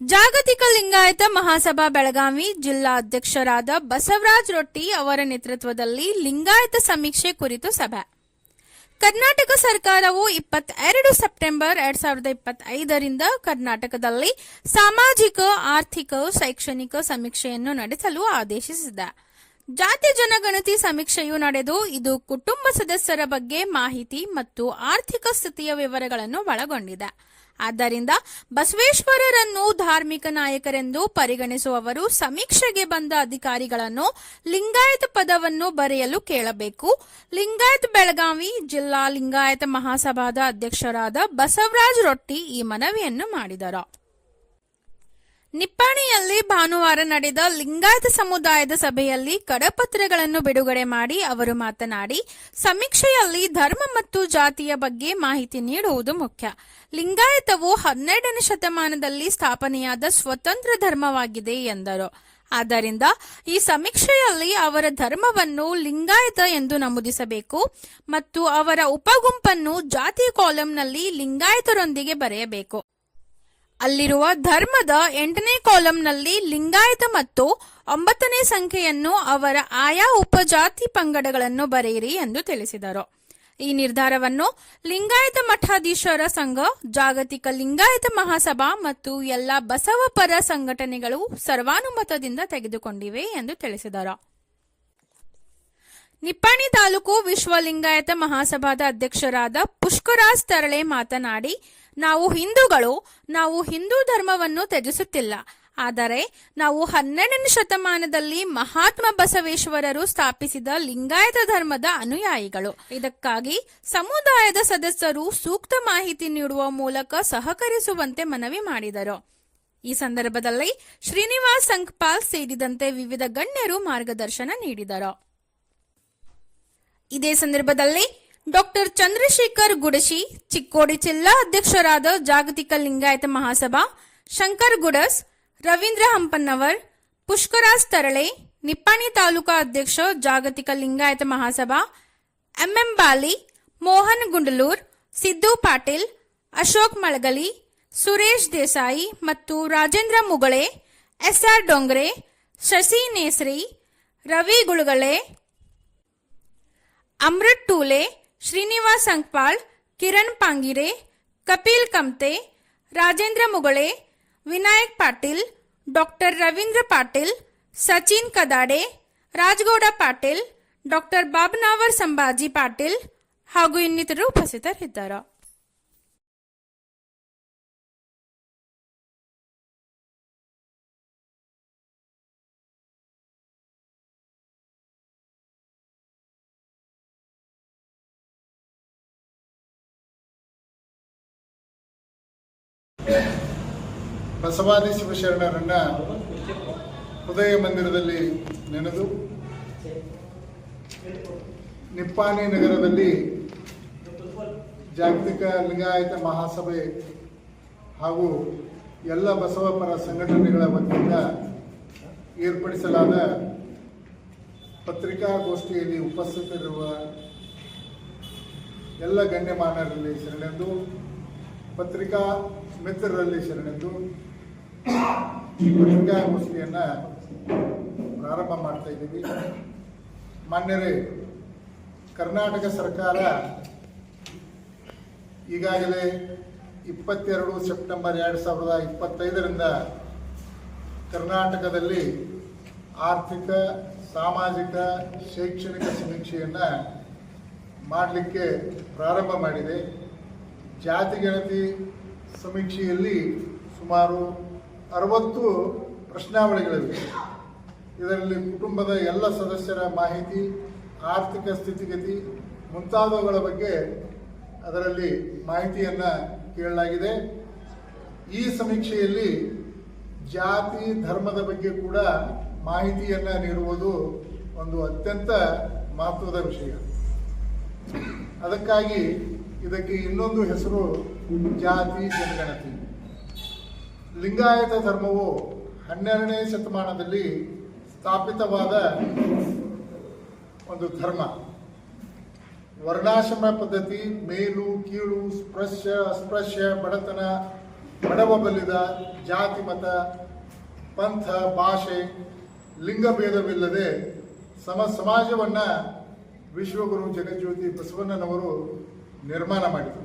ಜಾಗತಿಕ ಲಿಂಗಾಯತ ಮಹಾಸಭಾ ಬೆಳಗಾವಿ ಜಿಲ್ಲಾ ಅಧ್ಯಕ್ಷರಾದ ಬಸವರಾಜ್ ರೊಟ್ಟಿ ಅವರ ನೇತೃತ್ವದಲ್ಲಿ ಲಿಂಗಾಯತ ಸಮೀಕ್ಷೆ ಕುರಿತು ಸಭೆ. ಕರ್ನಾಟಕ ಸರ್ಕಾರವು ಇಪ್ಪತ್ತೆರಡು ಸೆಪ್ಟೆಂಬರ್ ಎರಡ್ ಸಾವಿರದ ಇಪ್ಪತ್ತೈದರಿಂದ ಕರ್ನಾಟಕದಲ್ಲಿ ಸಾಮಾಜಿಕ, ಆರ್ಥಿಕ, ಶೈಕ್ಷಣಿಕ ಸಮೀಕ್ಷೆಯನ್ನು ನಡೆಸಲು ಆದೇಶಿಸಿದೆ. ಜಾತಿ ಜನಗಣತಿ ಸಮೀಕ್ಷೆಯು ನಡೆದು ಇದು ಕುಟುಂಬ ಸದಸ್ಯರ ಬಗ್ಗೆ ಮಾಹಿತಿ ಮತ್ತು ಆರ್ಥಿಕ ಸ್ಥಿತಿಯ ವಿವರಗಳನ್ನು ಒಳಗೊಂಡಿದೆ. ಆದ್ದರಿಂದ ಬಸವೇಶ್ವರರನ್ನು ಧಾರ್ಮಿಕ ನಾಯಕರೆಂದು ಪರಿಗಣಿಸುವವರು ಸಮೀಕ್ಷೆಗೆ ಬಂದ ಅಧಿಕಾರಿಗಳನ್ನು ಲಿಂಗಾಯತ ಪದವನ್ನು ಬರೆಯಲು ಕೇಳಬೇಕು. ಲಿಂಗಾಯತ್ ಬೆಳಗಾವಿ ಜಿಲ್ಲಾ ಲಿಂಗಾಯತ ಮಹಾಸಭಾದ ಅಧ್ಯಕ್ಷರಾದ ಬಸವರಾಜ್ ರೊಟ್ಟಿ ಈ ಮನವಿಯನ್ನು ಮಾಡಿದರು. ನಿಪ್ಪಾಣಿಯಲ್ಲಿ ಭಾನುವಾರ ನಡೆದ ಲಿಂಗಾಯತ ಸಮುದಾಯದ ಸಭೆಯಲ್ಲಿ ಕಡಪತ್ರಗಳನ್ನು ಬಿಡುಗಡೆ ಮಾಡಿ ಅವರು ಮಾತನಾಡಿ, ಸಮೀಕ್ಷೆಯಲ್ಲಿ ಧರ್ಮ ಮತ್ತು ಜಾತಿಯ ಬಗ್ಗೆ ಮಾಹಿತಿ ನೀಡುವುದು ಮುಖ್ಯ. ಲಿಂಗಾಯತವು ಹನ್ನೆರಡನೇ ಶತಮಾನದಲ್ಲಿ ಸ್ಥಾಪನೆಯಾದ ಸ್ವತಂತ್ರ ಧರ್ಮವಾಗಿದೆ ಎಂದರು. ಆದ್ದರಿಂದ ಈ ಸಮೀಕ್ಷೆಯಲ್ಲಿ ಅವರ ಧರ್ಮವನ್ನು ಲಿಂಗಾಯತ ಎಂದು ನಮೂದಿಸಬೇಕು ಮತ್ತು ಅವರ ಉಪಗುಂಪನ್ನು ಜಾತಿ ಕಾಲಂನಲ್ಲಿ ಲಿಂಗಾಯತರೊಂದಿಗೆ ಬರೆಯಬೇಕು. ಅಲ್ಲಿರುವ ಧರ್ಮದ ಎಂಟನೇ ಕಾಲಂನಲ್ಲಿ ಲಿಂಗಾಯತ ಮತ್ತು ಒಂಬತ್ತನೇ ಸಂಖ್ಯೆಯನ್ನು ಅವರ ಆಯಾ ಉಪಜಾತಿ ಪಂಗಡಗಳನ್ನು ಬರೆಯಿರಿ ಎಂದು ತಿಳಿಸಿದರು. ಈ ನಿರ್ಧಾರವನ್ನು ಲಿಂಗಾಯತ ಮಠಾಧೀಶರ ಸಂಘ, ಜಾಗತಿಕ ಲಿಂಗಾಯತ ಮಹಾಸಭಾ ಮತ್ತು ಎಲ್ಲ ಬಸವಪರ ಸಂಘಟನೆಗಳು ಸರ್ವಾನುಮತದಿಂದ ತೆಗೆದುಕೊಂಡಿವೆ ಎಂದು ತಿಳಿಸಿದರು. ನಿಪ್ಪಾಣಿ ತಾಲೂಕು ವಿಶ್ವ ಲಿಂಗಾಯತ ಮಹಾಸಭಾದ ಅಧ್ಯಕ್ಷರಾದ ಪುಷ್ಕರಾಜ್ ತರಳೆ ಮಾತನಾಡಿ ನಾವು ಹಿಂದೂಗಳು, ನಾವು ಹಿಂದೂ ಧರ್ಮವನ್ನು ತ್ಯಜಿಸುತ್ತಿಲ್ಲ. ಆದರೆ ನಾವು ಹನ್ನೆರಡನೇ ಶತಮಾನದಲ್ಲಿ ಮಹಾತ್ಮ ಬಸವೇಶ್ವರರು ಸ್ಥಾಪಿಸಿದ ಲಿಂಗಾಯತ ಧರ್ಮದ ಅನುಯಾಯಿಗಳು. ಇದಕ್ಕಾಗಿ ಸಮುದಾಯದ ಸದಸ್ಯರು ಸೂಕ್ತ ಮಾಹಿತಿ ನೀಡುವ ಮೂಲಕ ಸಹಕರಿಸುವಂತೆ ಮನವಿ ಮಾಡಿದರು. ಈ ಸಂದರ್ಭದಲ್ಲಿ ಶ್ರೀನಿವಾಸ್ ಸಂಕ್ಪಾಲ್ ಸೇರಿದಂತೆ ವಿವಿಧ ಗಣ್ಯರು ಮಾರ್ಗದರ್ಶನ ನೀಡಿದರು. ಇದೇ ಸಂದರ್ಭದಲ್ಲಿ ಡಾಕ್ಟರ್ ಚಂದ್ರಶೇಖರ್ ಗುಡಶಿ ಚಿಕ್ಕೋಡಿ ಜಿಲ್ಲಾ ಅಧ್ಯಕ್ಷರಾದ ಜಾಗತಿಕ ಲಿಂಗಾಯತ ಮಹಾಸಭಾ, ಶಂಕರ್ ಗುಡಸ್, ರವೀಂದ್ರ ಹಂಪನ್ನವರ್, ಪುಷ್ಕರಾಜ್ ತರಳೆ, ನಿಪ್ಪಾಣಿ ತಾಲೂಕಾ ಅಧ್ಯಕ್ಷ, ಜಾಗತಿಕ ಲಿಂಗಾಯತ ಮಹಾಸಭಾ, ಎಂಎಂ ಬಾಲಿ, ಮೋಹನ್ ಗುಂಡಲೂರ್, ಸಿದ್ದು ಪಾಟೀಲ್, ಅಶೋಕ್ ಮಳಗಲಿ, ಸುರೇಶ್ ದೇಸಾಯಿ ಮತ್ತು Rajendra Mugale, SR Dongre, Shashi Nesri, Ravi Gulugale, Amrut Tule Srinivas Ankpal Kiran Pangire, Kapil Kamte Rajendra Mugale, Vinayak Patil, doctor Ravindra Patil, Sachin Kadade, Rajagouda Patil, doctor Babanavar Sambhaji Patil ಹಾಗೂ ಇನ್ನಿತರರು ಉಪಸ್ಥಿತರಿದ್ದರು. ಬಸವಾದಿ ಶಿವಶರಣರನ್ನ ಹೃದಯ ಮಂದಿರದಲ್ಲಿ ನೆನೆದು ನಿಪ್ಪಾಣಿ ನಗರದಲ್ಲಿ ಜಾಗತಿಕ ಲಿಂಗಾಯತ ಮಹಾಸಭೆ ಹಾಗೂ ಎಲ್ಲ ಬಸವಪರ ಸಂಘಟನೆಗಳ ವತಿಯಿಂದ ಏರ್ಪಡಿಸಲಾದ ಪತ್ರಿಕಾಗೋಷ್ಠಿಯಲ್ಲಿ ಉಪಸ್ಥಿತರಿರುವ ಎಲ್ಲ ಗಣ್ಯಮಾನರಲ್ಲಿ ಶರಣೆಂದು, ಪತ್ರಿಕಾ ಮಿತ್ರರಲ್ಲಿ ಶರಣೆಂದು ಈ ಪತ್ರಿಕಾಗೋಷ್ಠಿಯನ್ನ ಪ್ರಾರಂಭ ಮಾಡ್ತಾ ಇದ್ದೀವಿ. ಮಾನ್ಯರೇ, ಕರ್ನಾಟಕ ಸರ್ಕಾರ ಈಗಾಗಲೇ ಇಪ್ಪತ್ತೆರಡು ಸೆಪ್ಟೆಂಬರ್ ಎರಡು ಸಾವಿರದ ಇಪ್ಪತ್ತೈದರಿಂದ ಕರ್ನಾಟಕದಲ್ಲಿ ಆರ್ಥಿಕ, ಸಾಮಾಜಿಕ, ಶೈಕ್ಷಣಿಕ ಸಮೀಕ್ಷೆಯನ್ನು ಮಾಡಲಿಕ್ಕೆ ಪ್ರಾರಂಭ ಮಾಡಿದೆ. ಜಾತಿ ಗಣತಿ ಸಮೀಕ್ಷೆಯಲ್ಲಿ ಸುಮಾರು ಅರವತ್ತು ಪ್ರಶ್ನಾವಳಿಗಳಿವೆ. ಇದರಲ್ಲಿ ಕುಟುಂಬದ ಎಲ್ಲ ಸದಸ್ಯರ ಮಾಹಿತಿ, ಆರ್ಥಿಕ ಸ್ಥಿತಿಗತಿ, ಮುಂತಾದವುಗಳ ಬಗ್ಗೆ ಅದರಲ್ಲಿ ಮಾಹಿತಿಯನ್ನು ಕೇಳಲಾಗಿದೆ. ಈ ಸಮೀಕ್ಷೆಯಲ್ಲಿ ಜಾತಿ, ಧರ್ಮದ ಬಗ್ಗೆ ಕೂಡ ಮಾಹಿತಿಯನ್ನು ನೀಡುವುದು ಒಂದು ಅತ್ಯಂತ ಮಹತ್ವದ ವಿಷಯ. ಅದಕ್ಕಾಗಿ ಇದಕ್ಕೆ ಇನ್ನೊಂದು ಹೆಸರು ಜಾತಿ ಜನಗಣತಿ. ಲಿಂಗಾಯತ ಧರ್ಮವು ಹನ್ನೆರಡನೇ ಶತಮಾನದಲ್ಲಿ ಸ್ಥಾಪಿತವಾದ ಒಂದು ಧರ್ಮ. ವರ್ಣಾಶ್ರಮ ಪದ್ಧತಿ, ಮೇಲು, ಕೀಳು, ಸ್ಪೃಶ್ಯ, ಅಸ್ಪೃಶ್ಯ, ಬಡತನ ಬಡವ ಬಲಿದ ಜಾತಿ ಮತ, ಪಂಥ, ಭಾಷೆ ಲಿಂಗಭೇದವಿಲ್ಲದೆ ಸಮ ಸಮಾಜವನ್ನು ವಿಶ್ವಗುರು ಜಗಜ್ಯೋತಿ ಬಸವಣ್ಣನವರು ನಿರ್ಮಾಣ ಮಾಡಿದರು.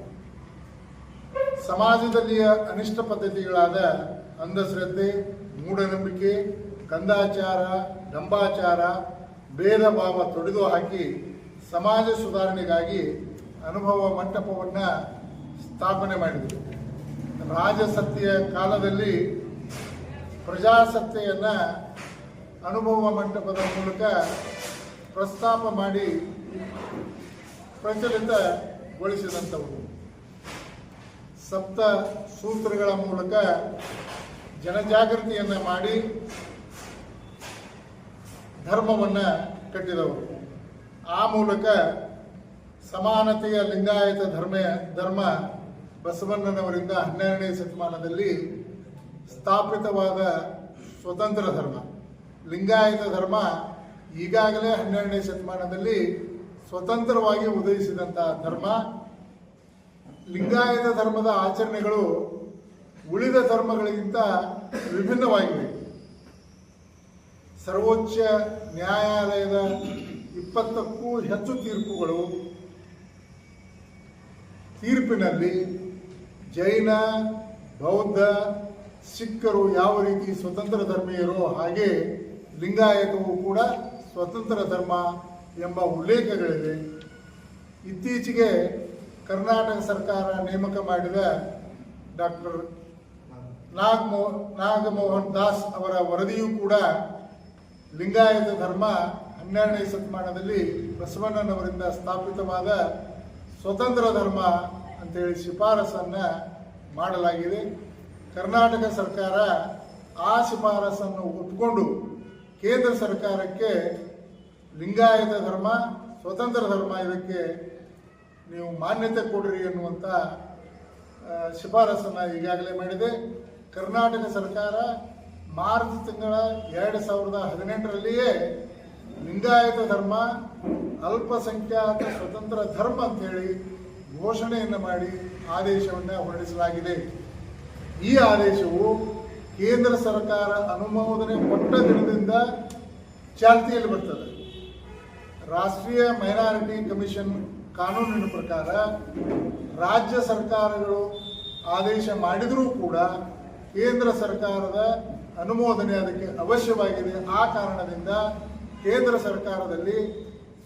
ಸಮಾಜದಲ್ಲಿಯ ಅನಿಷ್ಟ ಪದ್ಧತಿಗಳಾದ ಅಂಧಶ್ರದ್ಧೆ, ಮೂಢನಂಬಿಕೆ ಕಂದಾಚಾರ ಡಂಬಾಚಾರ, ಭೇದ ಭಾವ ತೊಡೆದು ಹಾಕಿ ಸಮಾಜ ಸುಧಾರಣೆಗಾಗಿ ಅನುಭವ ಮಂಟಪವನ್ನು ಸ್ಥಾಪನೆ ಮಾಡಿದರು. ರಾಜಸತ್ತೆಯ ಕಾಲದಲ್ಲಿ ಪ್ರಜಾಸತ್ತೆಯನ್ನು ಅನುಭವ ಮಂಟಪದ ಮೂಲಕ ಪ್ರಸ್ತಾಪ ಮಾಡಿ ಪ್ರಚಲಿತಗೊಳಿಸಿದಂಥವರು. ಸಪ್ತ ಸೂತ್ರಗಳ ಮೂಲಕ ಜನಜಾಗೃತಿಯನ್ನ ಮಾಡಿ ಧರ್ಮವನ್ನು ಕಟ್ಟಿದವರು. ಆ ಮೂಲಕ ಸಮಾನತೆಯ ಲಿಂಗಾಯತ ಧರ್ಮ ಧರ್ಮ ಬಸವಣ್ಣನವರಿಂದ ಹನ್ನೆರಡನೇ ಶತಮಾನದಲ್ಲಿ ಸ್ಥಾಪಿತವಾದ ಸ್ವತಂತ್ರ ಧರ್ಮ. ಲಿಂಗಾಯತ ಧರ್ಮ ಈಗಾಗಲೇ ಹನ್ನೆರಡನೇ ಶತಮಾನದಲ್ಲಿ ಸ್ವತಂತ್ರವಾಗಿ ಉದಯಿಸಿದಂತಹ ಧರ್ಮ. ಲಿಂಗಾಯತ ಧರ್ಮದ ಆಚರಣೆಗಳು ಉಳಿದ ಧರ್ಮಗಳಿಗಿಂತ ವಿಭಿನ್ನವಾಗಿವೆ. ಸರ್ವೋಚ್ಚ ನ್ಯಾಯಾಲಯದ ಇಪ್ಪತ್ತಕ್ಕೂ ಹೆಚ್ಚು ತೀರ್ಪುಗಳು. ತೀರ್ಪಿನಲ್ಲಿ ಜೈನ, ಬೌದ್ಧ, ಸಿಖ್ಖರು ಯಾವ ರೀತಿ ಸ್ವತಂತ್ರ ಧರ್ಮೀಯರೋ ಹಾಗೆ ಲಿಂಗಾಯತವು ಕೂಡ ಸ್ವತಂತ್ರ ಧರ್ಮ ಎಂಬ ಉಲ್ಲೇಖಗಳಿವೆ. ಇತ್ತೀಚೆಗೆ ಕರ್ನಾಟಕ ಸರ್ಕಾರ ನೇಮಕ ಮಾಡಿದ ಡಾಕ್ಟರ್ ನಾಗಮೋ, ನಾಗಮೋಹನ್ ದಾಸ್ ಅವರ ವರದಿಯೂ ಕೂಡ ಲಿಂಗಾಯತ ಧರ್ಮ ಹನ್ನೆರಡನೇ ಶತಮಾನದಲ್ಲಿ ಬಸವಣ್ಣನವರಿಂದ ಸ್ಥಾಪಿತವಾದ ಸ್ವತಂತ್ರ ಧರ್ಮ ಅಂತೇಳಿ ಶಿಫಾರಸನ್ನು ಮಾಡಲಾಗಿದೆ. ಕರ್ನಾಟಕ ಸರ್ಕಾರ ಆ ಶಿಫಾರಸನ್ನು ಒಪ್ಪಿಕೊಂಡು ಕೇಂದ್ರ ಸರ್ಕಾರಕ್ಕೆ ಲಿಂಗಾಯತ ಧರ್ಮ, ಸ್ವತಂತ್ರ ಧರ್ಮ ಇದಕ್ಕೆ ನೀವು ಮಾನ್ಯತೆ ಕೊಡ್ರಿ ಎನ್ನುವಂಥ ಶಿಫಾರಸನ್ನು ಈಗಾಗಲೇ ಮಾಡಿದೆ. ಕರ್ನಾಟಕ ಸರ್ಕಾರ ಮಾರ್ಚ್ ತಿಂಗಳ ಎರಡು ಸಾವಿರದ ಹದಿನೆಂಟರಲ್ಲಿಯೇ ಲಿಂಗಾಯತ ಧರ್ಮ, ಅಲ್ಪಸಂಖ್ಯಾತ ಸ್ವತಂತ್ರ ಧರ್ಮ ಅಂತೇಳಿ ಘೋಷಣೆಯನ್ನು ಮಾಡಿ ಆದೇಶವನ್ನು ಹೊರಡಿಸಲಾಗಿದೆ. ಈ ಆದೇಶವು ಕೇಂದ್ರ ಸರ್ಕಾರ ಅನುಮೋದನೆ ಕೊಟ್ಟ ದಿನದಿಂದ ಚಾಲ್ತಿಯಲ್ಲಿ ಬರ್ತದೆ. ರಾಷ್ಟ್ರೀಯ ಮೈನಾರಿಟಿ ಕಮಿಷನ್ ಕಾನೂನಿನ ಪ್ರಕಾರ ರಾಜ್ಯ ಸರ್ಕಾರಗಳು ಆದೇಶ ಮಾಡಿದರೂ ಕೂಡ ಕೇಂದ್ರ ಸರ್ಕಾರದ ಅನುಮೋದನೆ ಅದಕ್ಕೆ ಅವಶ್ಯವಾಗಿದೆ. ಆ ಕಾರಣದಿಂದ ಕೇಂದ್ರ ಸರ್ಕಾರದಲ್ಲಿ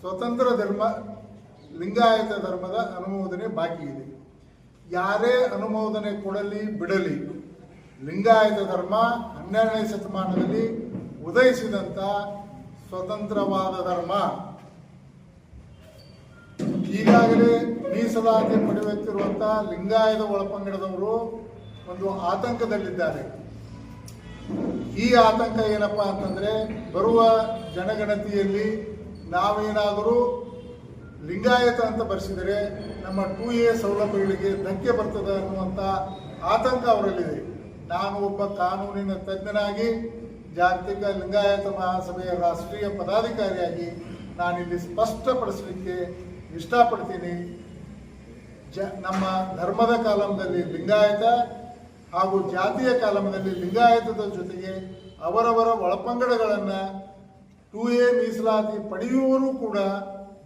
ಸ್ವತಂತ್ರ ಧರ್ಮ, ಲಿಂಗಾಯತ ಧರ್ಮದ ಅನುಮೋದನೆ ಬಾಕಿ ಇದೆ. ಯಾರೇ ಅನುಮೋದನೆ ಕೊಡಲಿ ಬಿಡಲಿ, ಲಿಂಗಾಯತ ಧರ್ಮ ಹನ್ನೆರಡನೇ ಶತಮಾನದಲ್ಲಿ ಉದಯಿಸಿದಂಥ ಸ್ವತಂತ್ರವಾದ ಧರ್ಮ ಈಗಾಗಲೇ ಮೀಸಲಾತಿ ಪಡೆಯುತ್ತಿರುವಂತಹ ಲಿಂಗಾಯತ ಒಳಪಂಗಡದವರು ಒಂದು ಆತಂಕದಲ್ಲಿದ್ದಾರೆ. ಈ ಆತಂಕ ಏನಪ್ಪ ಅಂತಂದ್ರೆ, ಬರುವ ಜನಗಣತಿಯಲ್ಲಿ ನಾವೇನಾದರೂ ಲಿಂಗಾಯತ ಅಂತ ಬರೆಸಿದರೆ ನಮ್ಮ ಟು ಎ ಸೌಲಭ್ಯಗಳಿಗೆ ಧಕ್ಕೆ ಬರ್ತದೆ ಅನ್ನುವಂಥ ಆತಂಕ ಅವರಲ್ಲಿದೆ. ನಾನು ಒಬ್ಬ ಕಾನೂನಿನ ತಜ್ಞನಾಗಿ, ಜಾಗತಿಕ ಲಿಂಗಾಯತ ಮಹಾಸಭೆಯ ರಾಷ್ಟ್ರೀಯ ಪದಾಧಿಕಾರಿಯಾಗಿ ನಾನಿಲ್ಲಿ ಸ್ಪಷ್ಟಪಡಿಸಲಿಕ್ಕೆ ಇಷ್ಟಪಡ್ತೀನಿ. ಜ, ನಮ್ಮ ಧರ್ಮದ ಕಾಲಮದಲ್ಲಿ ಲಿಂಗಾಯತ ಹಾಗೂ ಜಾತಿಯ ಕಾಲಮದಲ್ಲಿ ಲಿಂಗಾಯತದ ಜೊತೆಗೆ ಅವರವರ ಒಳಪಂಗಡಗಳನ್ನು ಟೂ ಎ ಮೀಸಲಾತಿ ಪಡೆಯುವವರು ಕೂಡ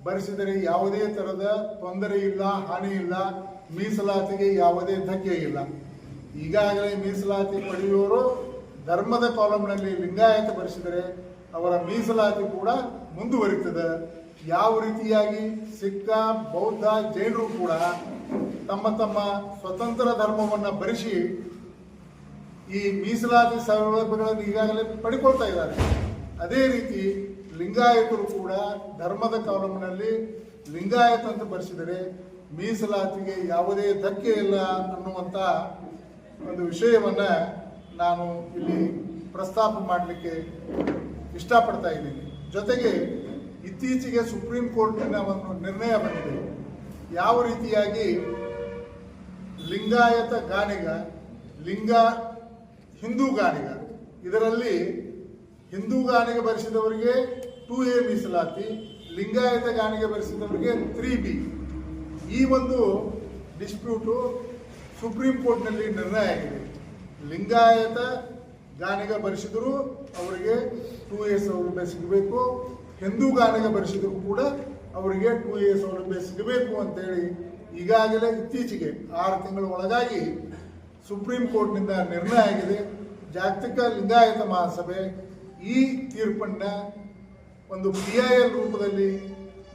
ಭರಿಸಿದರೆ ಯಾವುದೇ ಥರದ ತೊಂದರೆ ಇಲ್ಲ, ಹಾನಿ ಇಲ್ಲ, ಮೀಸಲಾತಿಗೆ ಯಾವುದೇ ಧಕ್ಕೆ ಇಲ್ಲ. ಈಗಾಗಲೇ ಮೀಸಲಾತಿ ಪಡೆಯುವವರು ಧರ್ಮದ ಕಾಲಮ್ನಲ್ಲಿ ಲಿಂಗಾಯತ ಭರಿಸಿದರೆ ಅವರ ಮೀಸಲಾತಿ ಕೂಡ ಮುಂದುವರಿತದೆ. ಯಾವ ರೀತಿಯಾಗಿ ಸಿಕ್ಕ, ಬೌದ್ಧ, ಜೈನರು ಕೂಡ ತಮ್ಮ ತಮ್ಮ ಸ್ವತಂತ್ರ ಧರ್ಮವನ್ನು ಭರಿಸಿ ಈ ಮೀಸಲಾತಿ ಸೌಲಭ್ಯಗಳನ್ನು ಈಗಾಗಲೇ ಪಡ್ಕೊಳ್ತಾ ಇದ್ದಾರೆ. ಅದೇ ರೀತಿ ಲಿಂಗಾಯತರು ಕೂಡ ಧರ್ಮದ ಕಾಲಂನಲ್ಲಿ ಲಿಂಗಾಯತ ಅಂತ ಬರೆಸಿದರೆ ಮೀಸಲಾತಿಗೆ ಯಾವುದೇ ಧಕ್ಕೆ ಇಲ್ಲ ಅನ್ನುವಂಥ ಒಂದು ವಿಷಯವನ್ನು ನಾನು ಇಲ್ಲಿ ಪ್ರಸ್ತಾಪ ಮಾಡಲಿಕ್ಕೆ ಇಷ್ಟಪಡ್ತಾ ಇದ್ದೀನಿ. ಜೊತೆಗೆ ಇತ್ತೀಚೆಗೆ ಸುಪ್ರೀಂ ಕೋರ್ಟಿನ ಒಂದು ನಿರ್ಣಯ ಬಂದಿದೆ. ಯಾವ ರೀತಿಯಾಗಿ ಲಿಂಗಾಯತ ಗಾನಿಗ ಲಿಂಗ ಹಿಂದೂ ಗಾನಿಗ ಇದರಲ್ಲಿ ಹಿಂದೂ ಗಾಣಿಗೆ ಬರೆಸಿದವರಿಗೆ ಟೂ ಎ ಮೀಸಲಾತಿ, ಲಿಂಗಾಯತ ಗಾನಿಗೆ ಬರೆಸಿದವರಿಗೆ ತ್ರೀ ಬಿ. ಈ ಒಂದು ಡಿಸ್ಪ್ಯೂಟು ಸುಪ್ರೀಂ ಕೋರ್ಟ್ನಲ್ಲಿ ನಿರ್ಣಯ ಆಗಿದೆ. ಲಿಂಗಾಯತ ಗಾನಿಗ ಬರೆಸಿದರೂ ಅವರಿಗೆ ಟೂ ಎ ಸೌಲಭ್ಯ ಸಿಗಬೇಕು. ಹಿಂದೂ ಗಾನಗ ಬರೆಸಿದ್ರು ಕೂಡ ಅವರಿಗೆ ಟು ಎ ಸೌಲಭ್ಯ ಸಿಗಬೇಕು ಅಂತೇಳಿ ಈಗಾಗಲೇ ಇತ್ತೀಚೆಗೆ ಆರು ತಿಂಗಳ ಒಳಗಾಗಿ ಸುಪ್ರೀಂ ಕೋರ್ಟ್ನಿಂದ ನಿರ್ಣಯ ಆಗಿದೆ. ಜಾಗತಿಕ ಲಿಂಗಾಯತ ಮಹಾಸಭೆ ಈ ತೀರ್ಪನ್ನ ಒಂದು ಪಿ ಐ ಎಲ್ ರೂಪದಲ್ಲಿ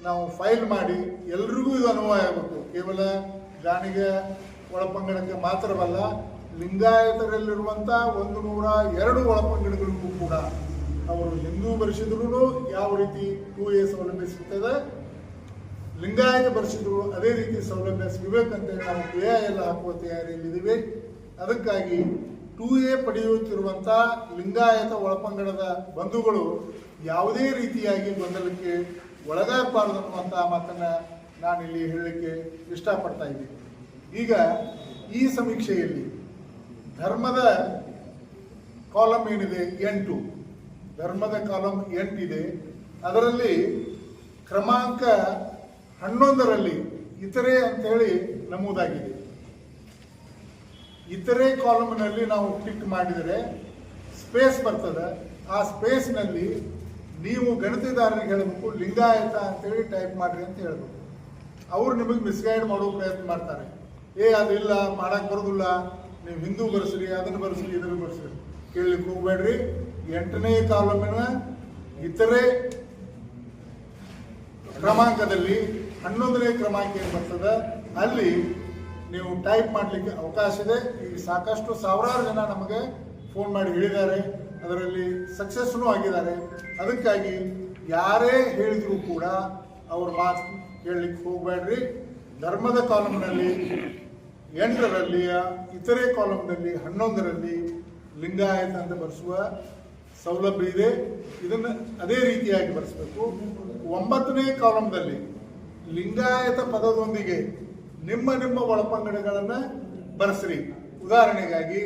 ನಾವು ಫೈಲ್ ಮಾಡಿ ಎಲ್ರಿಗೂ ಇದು ಅನುಭವ ಆಗಬೇಕು. ಕೇವಲ ಗಾಣಿಗ ಒಳಪಂಗಡಕ್ಕೆ ಮಾತ್ರವಲ್ಲ ಲಿಂಗಾಯತರಲ್ಲಿರುವಂಥ ಒಂದು ನೂರ ಎರಡು ಒಳಪಂಗಡಗಳಿಗೂ ಕೂಡ ಅವರು ಹಿಂದೂ ಬರೆಸಿದ್ರು ಯಾವ ರೀತಿ ಟೂ ಎ ಸೌಲಭ್ಯ ಸಿಗ್ತದೆ? ಲಿಂಗಾಯತ ಬರೆಸಿದ್ರು ಅದೇ ರೀತಿ ಸೌಲಭ್ಯ ಸಿಗಬೇಕಂತೇಳಿ ನಾವು ಐ ಎಲ್ಲ ಹಾಕುವ ತಯಾರಿಯಲ್ಲಿದ್ದೀವಿ. ಅದಕ್ಕಾಗಿ ಟೂ ಎ ಪಡೆಯುತ್ತಿರುವಂಥ ಲಿಂಗಾಯತ ಒಳಪಂಗಡದ ಬಂಧುಗಳು ಯಾವುದೇ ರೀತಿಯಾಗಿ ಗೊಂದಲಕ್ಕೆ ಒಳಗಾಗಬಾರದು ಅನ್ನುವಂಥ ಮಾತನ್ನ ನಾನಿಲ್ಲಿ ಹೇಳಲಿಕ್ಕೆ ಇಷ್ಟಪಡ್ತಾ ಇದ್ದೀನಿ. ಈಗ ಈ ಸಮೀಕ್ಷೆಯಲ್ಲಿ ಧರ್ಮದ ಕಾಲಮ್ ಏನಿದೆ? ಎಂಟು. ಧರ್ಮದ ಕಾಲಮ್ ಎಂಟಿದೆ ಅದರಲ್ಲಿ ಕ್ರಮಾಂಕ ಹನ್ನೊಂದರಲ್ಲಿ ಇತರೆ ಅಂತೇಳಿ ನಮೂದಾಗಿದೆ. ಇತರೆ ಕಾಲಮ್ನಲ್ಲಿ ನಾವು ಕ್ಲಿಕ್ ಮಾಡಿದರೆ ಸ್ಪೇಸ್ ಬರ್ತದೆ. ಆ ಸ್ಪೇಸ್ನಲ್ಲಿ ನೀವು ಗಣತಿದಾರರಿಗೆ ಹೇಳಬೇಕು ಲಿಂಗಾಯತ ಅಂತೇಳಿ ಟೈಪ್ ಮಾಡಿರಿ ಅಂತ ಹೇಳ್ಬೇಕು. ಅವ್ರು ನಿಮಗೆ ಮಿಸ್ಗೈಡ್ ಮಾಡೋ ಪ್ರಯತ್ನ ಮಾಡ್ತಾರೆ. ಏ, ಅದಿಲ್ಲ ಮಾಡಕ್ಕೆ ಬರೋದಿಲ್ಲ. ನೀವು ಹಿಂದೂ ಬರ್ಸ್ರಿ, ಅದನ್ನು ಬರ್ಸ್ರಿ, ಇದನ್ನು ಬರ್ಸ್ರಿ. ಕೇಳಲಿಕ್ಕೆ ಹೋಗ್ಬೇಡ್ರಿ. ಎಂಟನೇ ಕಾಲಮಿನ ಇತರೆ ಕ್ರಮಾಂಕದಲ್ಲಿ, ಹನ್ನೊಂದನೇ ಕ್ರಮಾಂಕ ಏನು ಬರ್ತದೆ, ಅಲ್ಲಿ ನೀವು ಟೈಪ್ ಮಾಡಲಿಕ್ಕೆ ಅವಕಾಶ ಇದೆ. ಈಗ ಸಾಕಷ್ಟು ಸಾವಿರಾರು ಜನ ನಮಗೆ ಫೋನ್ ಮಾಡಿ ಹೇಳಿದ್ದಾರೆ. ಅದರಲ್ಲಿ ಸಕ್ಸಸ್ನು ಆಗಿದ್ದಾರೆ. ಅದಕ್ಕಾಗಿ ಯಾರೇ ಹೇಳಿದರೂ ಕೂಡ ಅವ್ರ ಮಾತು ಹೇಳಲಿಕ್ಕೆ ಹೋಗಬೇಡ್ರಿ. ಧರ್ಮದ ಕಾಲಮ್ನಲ್ಲಿ ಎಂಟರಲ್ಲಿಯ ಇತರೆ ಕಾಲಮ್ನಲ್ಲಿ ಹನ್ನೊಂದರಲ್ಲಿ ಲಿಂಗಾಯತ ಅಂತ ಬರೆಸುವ ಸೌಲಭ್ಯ ಇದೆ. ಇದನ್ನು ಅದೇ ರೀತಿಯಾಗಿ ಬರೆಸಬೇಕು ಒಂಬತ್ತನೇ ಕಾಲಂನಲ್ಲಿ ಲಿಂಗಾಯತ ಪದದೊಂದಿಗೆ ನಿಮ್ಮ ನಿಮ್ಮ ಒಳಪಂಗಡಗಳನ್ನು ಬರೆಸ್ರಿ ಉದಾಹರಣೆಗಾಗಿ,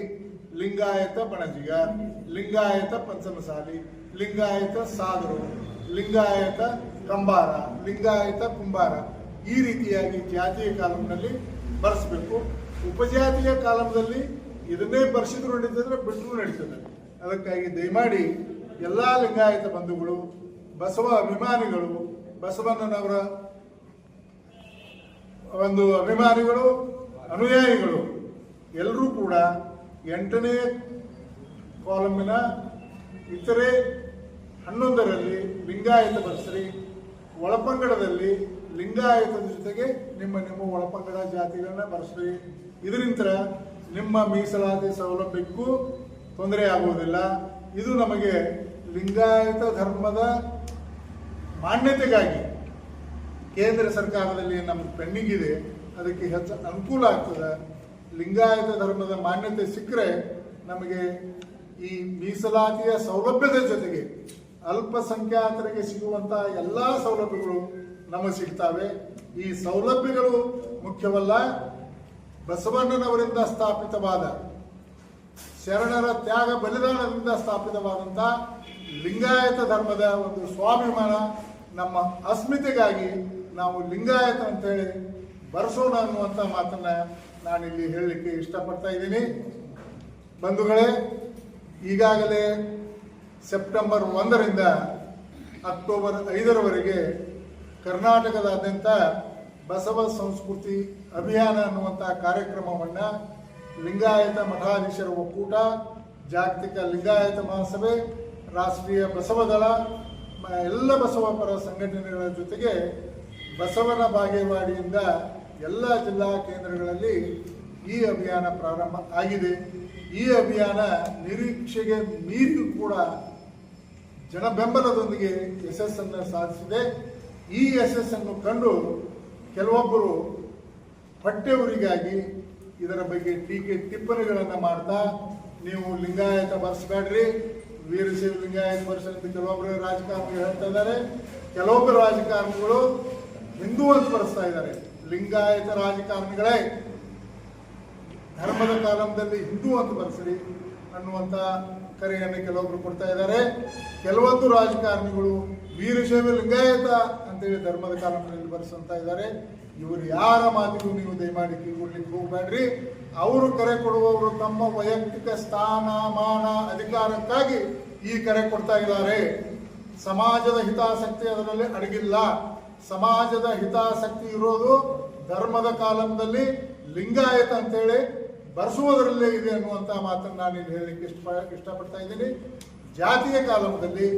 ಲಿಂಗಾಯತ ಬಣಜಿಗ, ಲಿಂಗಾಯತ ಪಂಚಮಸಾಲಿ, ಲಿಂಗಾಯತ ಸಾಗರು, ಲಿಂಗಾಯತ ಕಂಬಾರ, ಲಿಂಗಾಯತ ಕುಂಬಾರ ಈ ರೀತಿಯಾಗಿ ಜಾತಿಯ ಕಾಲಂನಲ್ಲಿ ಬರೆಸಬೇಕು ಉಪಜಾತಿಯ ಕಾಲಂನಲ್ಲಿ ಇದನ್ನೇ ಬರ್ಸಿದ್ರು ನಡೀತದ್ರೆ ಬಿಟ್ಟರು ನಡೀತದೆ. ಅದಕ್ಕಾಗಿ ದಯಮಾಡಿ ಎಲ್ಲ ಲಿಂಗಾಯತ ಬಂಧುಗಳು, ಬಸವ ಅಭಿಮಾನಿಗಳು, ಬಸವಣ್ಣನವರ ಒಂದು ಅಭಿಮಾನಿಗಳು, ಅನುಯಾಯಿಗಳು, ಎಲ್ಲರೂ ಕೂಡ ಎಂಟನೇ ಕಾಲಮಿನ ಇತರೆ ಹನ್ನೊಂದರಲ್ಲಿ ಲಿಂಗಾಯತ ಬರೆಸ್ರಿ, ಒಳಪಂಗಡದಲ್ಲಿ ಲಿಂಗಾಯತದ ಜೊತೆಗೆ ನಿಮ್ಮ ನಿಮ್ಮ ಒಳಪಂಗಡ ಜಾತಿಗಳನ್ನ ಬರೆಸ್ರಿ. ಇದರಿಂದ ನಿಮ್ಮ ಮೀಸಲಾತಿ ಸೌಲಭ್ಯಕ್ಕೂ ತೊಂದರೆ ಆಗುವುದಿಲ್ಲ. ಇದು ನಮಗೆ ಲಿಂಗಾಯತ ಧರ್ಮದ ಮಾನ್ಯತೆಗಾಗಿ ಕೇಂದ್ರ ಸರ್ಕಾರದಲ್ಲಿ ನಮ್ಮ ಪೆಂಡಿಂಗ್ ಇದೆ. ಅದಕ್ಕೆ ಹೆಚ್ಚು ಅನುಕೂಲ ಆಗ್ತದೆ. ಲಿಂಗಾಯತ ಧರ್ಮದ ಮಾನ್ಯತೆ ಸಿಕ್ಕರೆ ನಮಗೆ ಈ ಮೀಸಲಾತಿಯ ಸೌಲಭ್ಯದ ಜೊತೆಗೆ ಅಲ್ಪಸಂಖ್ಯಾತರಿಗೆ ಸಿಗುವಂತಹ ಎಲ್ಲ ಸೌಲಭ್ಯಗಳು ನಮಗೆ ಸಿಗ್ತವೆ. ಈ ಸೌಲಭ್ಯಗಳು ಮುಖ್ಯವಲ್ಲ. ಬಸವಣ್ಣನವರಿಂದ ಸ್ಥಾಪಿತವಾದ ಶರಣರ ತ್ಯಾಗ ಬಲಿದಾನದಿಂದ ಸ್ಥಾಪಿತವಾದಂಥ ಲಿಂಗಾಯತ ಧರ್ಮದ ಒಂದು ಸ್ವಾಭಿಮಾನ ನಮ್ಮ ಅಸ್ಮಿತೆಗಾಗಿ ನಾವು ಲಿಂಗಾಯತ ಅಂತೇಳಿ ಬರೆಸೋಣ ಅನ್ನುವಂಥ ಮಾತನ್ನ ನಾನಿಲ್ಲಿ ಹೇಳಲಿಕ್ಕೆ ಇಷ್ಟಪಡ್ತಾ ಇದ್ದೀನಿ. ಬಂಧುಗಳೇ, ಈಗಾಗಲೇ ಸೆಪ್ಟೆಂಬರ್ ಒಂದರಿಂದ ಅಕ್ಟೋಬರ್ ಐದರವರೆಗೆ ಕರ್ನಾಟಕದಾದ್ಯಂತ ಬಸವ ಸಂಸ್ಕೃತಿ ಅಭಿಯಾನ ಅನ್ನುವಂಥ ಕಾರ್ಯಕ್ರಮವನ್ನು ಲಿಂಗಾಯತ ಮಠಾಧೀಶರ ಒಕ್ಕೂಟ, ಜಾಗತಿಕ ಲಿಂಗಾಯತ ಮಹಾಸಭೆ, ರಾಷ್ಟ್ರೀಯ ಬಸವ ದಳ, ಮ- ಎಲ್ಲ ಬಸವ ಪರ ಸಂಘಟನೆಗಳ ಜೊತೆಗೆ ಬಸವನ ಬಾಗೇವಾಡಿಯಿಂದ ಎಲ್ಲ ಜಿಲ್ಲಾ ಕೇಂದ್ರಗಳಲ್ಲಿ ಈ ಅಭಿಯಾನ ಪ್ರಾರಂಭ ಆಗಿದೆ. ಈ ಅಭಿಯಾನ ನಿರೀಕ್ಷೆಗೆ ಮೀರಿ ಕೂಡ ಜನಬೆಂಬಲದೊಂದಿಗೆ ಯಶಸ್ಸನ್ನು ಸಾಧಿಸಿದೆ. ಈ ಯಶಸ್ಸನ್ನು ಕಂಡು ಕೆಲವೊಬ್ಬರು ಪಠ್ಯವರಿಗಾಗಿ ಇದರ ಬಗ್ಗೆ ಟೀಕೆ ಟಿಪ್ಪಣಿಗಳನ್ನು ಮಾಡ್ತಾ ನೀವು ಲಿಂಗಾಯತ ಬರ್ಸ್ಬೇಡ್ರಿ. ವೀರಶೈವ ಲಿಂಗಾಯತ ಬರ್ಸಂತ ಕೆಲವೊಬ್ಬರು ರಾಜಕಾರಣಿಗಳು ಹೇಳ್ತಾ ಇದ್ದಾರೆ. ಕೆಲವೊಬ್ಬರು ರಾಜಕಾರಣಿಗಳು ಹಿಂದೂ ಅಂತ ಬರೆಸ್ತಾ ಇದ್ದಾರೆ. ಲಿಂಗಾಯತ ರಾಜಕಾರಣಿಗಳೇ, ಧರ್ಮದ ಕಾಲಂದಲ್ಲಿ ಹಿಂದೂ ಅಂತ ಬರೆಸ್ರಿ ಅನ್ನುವಂಥ ಕರೆಯನ್ನು ಕೆಲವೊಬ್ಬರು ಕೊಡ್ತಾ ಇದ್ದಾರೆ. ಕೆಲವೊಂದು ರಾಜಕಾರಣಿಗಳು ವೀರಶೈವ ಲಿಂಗಾಯತ ಅಂತೇಳಿ ಧರ್ಮದ ಕಾಲಂನಲ್ಲಿ ಬರೆಸುವಂತ ಇದ್ದಾರೆ. ಇವರು ಯಾರ ಮಾತಿಗೂ ನೀವು ದಯಮಾಡಿ ಕಿವಿಗೊಡ್ಲಿಕ್ಕೆ ಹೋಗ್ಬೇಡ್ರಿ. ಅವರು ಕರೆ ಕೊಡುವವರು ತಮ್ಮ ವೈಯಕ್ತಿಕ ಸ್ಥಾನ, ಮಾನ, ಅಧಿಕಾರಕ್ಕಾಗಿ ಈ ಕರೆ ಕೊಡ್ತಾ ಇದ್ದಾರೆ. ಸಮಾಜದ ಹಿತಾಸಕ್ತಿ ಅದರಲ್ಲಿ ಅಡಗಿಲ್ಲ. ಸಮಾಜದ ಹಿತಾಸಕ್ತಿ ಇರೋದು ಧರ್ಮದ ಕಾಲಂದಲ್ಲಿ ಲಿಂಗಾಯತ ಅಂತೇಳಿ ಬರ್ಸುವುದರಲ್ಲೇ ಇದೆ ಅನ್ನುವಂಥ ಮಾತನ್ನ ನಾನು ಇಲ್ಲಿ ಹೇಳಲಿಕ್ಕೆ ಇಷ್ಟ ಇಷ್ಟಪಡ್ತಾ ಇದ್ದೀನಿ. ಜಾತಿಯ ಕಾಲಮದಲ್ಲಿ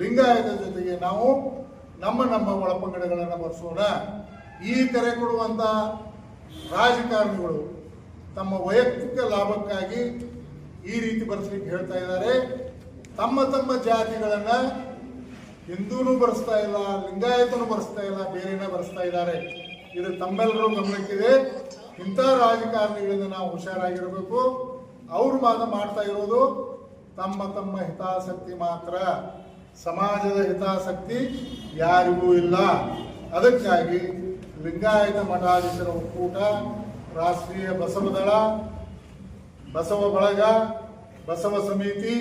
ಲಿಂಗಾಯತ ಜೊತೆಗೆ ನಾವು ನಮ್ಮ ನಮ್ಮ ಒಳಪಂಗಡಗಳನ್ನು ಬರ್ಸೋಣ. ಈ ಕರೆ ಕೊಡುವಂಥ ರಾಜಕಾರಣಿಗಳು ತಮ್ಮ ವೈಯಕ್ತಿಕ ಲಾಭಕ್ಕಾಗಿ ಈ ರೀತಿ ಬರೆಸ್ಲಿಕ್ಕೆ ಹೇಳ್ತಾ ಇದ್ದಾರೆ. ತಮ್ಮ ತಮ್ಮ ಜಾತಿಗಳನ್ನ ಹಿಂದೂನು ಬರೆಸ್ತಾ ಇಲ್ಲ, ಲಿಂಗಾಯತನು ಬರೆಸ್ತಾ ಇಲ್ಲ, ಬೇರೆನ ಬರೆಸ್ತಾ ಇದ್ದಾರೆ. ಇದು ತಮ್ಮೆಲ್ಲರೂ ಗಮನಕ್ಕಿದೆ. ಇಂಥ ರಾಜಕಾರಣಿಗಳಿಂದ ನಾವು ಹುಷಾರಾಗಿರಬೇಕು. ಅವರು ಮಾತ ಮಾಡ್ತಾ ಇರೋದು ತಮ್ಮ ತಮ್ಮ ಹಿತಾಸಕ್ತಿ ಮಾತ್ರ. ಸಮಾಜದ ಹಿತಾಸಕ್ತಿ ಯಾರಿಗೂ ಇಲ್ಲ. ಅದಕ್ಕಾಗಿ ಲಿಂಗಾಯತ ಮಠಾಧೀಶರ ಒಕ್ಕೂಟ, ರಾಷ್ಟ್ರೀಯ ಬಸವದಳ ಬಸವ ಬಳಗ, ಬಸವ ಸಮಿತಿ,